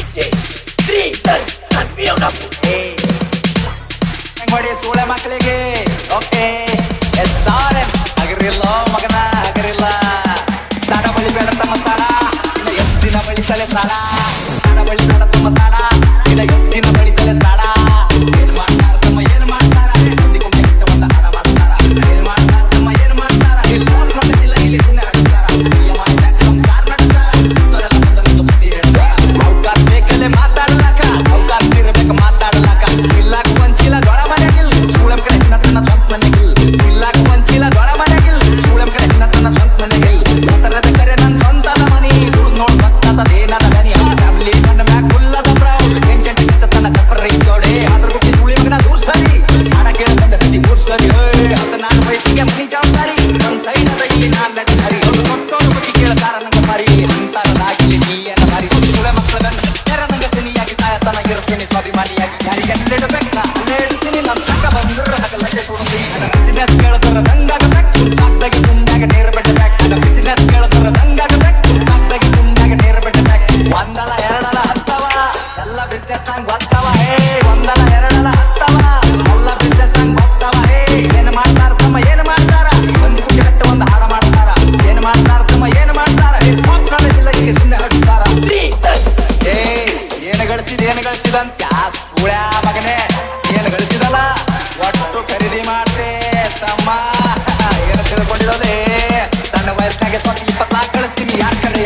DJ, Sridhar ಹೊಡೆ ಸೋಳೆ ಮಕ್ಕಳಿಗೆ, ಓಕೆ ಎಸ್ ಆರ್ ಎಂ ಅಗರಿಲ್ಲ ಮಗನ, ಅಗರಿಲ್ಲ. ಸಾಲ ಬಳಿ ಬೇಡ ತಮ್ಮ ಸಾಲ ಎಷ್ಟು ದಿನ ಬಳಿಸಲೆ ಸಾರಾ ಕಾಲಡಿ ಹರಿ ಒಂದು ಕೊಟ್ಟೋನು ಮುಟ್ಟಿ ಕೇಳತಾರ ನೀ ಏನ ಮರಿ. ಸುಳೆ ಮಕ್ಕಳ ಬೆನ್ನ ನೆರ ನಂಗೆ ಸಿನಿಯಾಗಿ ಸಾಯತನ ಇರುತ್ತೇನೆ ಹೇಳ್ತೀನಿ ನಮ್ಮ ಸಂಘ ಬಂದ್ರೆ ಹಗಲಂಗೆ ಕೊಡುತ್ತೀನಿ ಗುಳ್ಯಾ ಮಗನೇ, ಏನು ಒಟ್ಟು ಖರೀದಿ ಮಾಡ್ತೆ ತಮ್ಮ. ಏನು ತಿಳ್ಕೊಂಡಿರೋದೇ? ಸಣ್ಣ ವಯಸ್ಸಿನಾಗೆ ಸ್ವಲ್ಪ ಇಪ್ಪತ್ನಾಲ್ಕು ಕಳಿಸ್ತೀನಿ. ಯಾಕೆ ಕಡೆ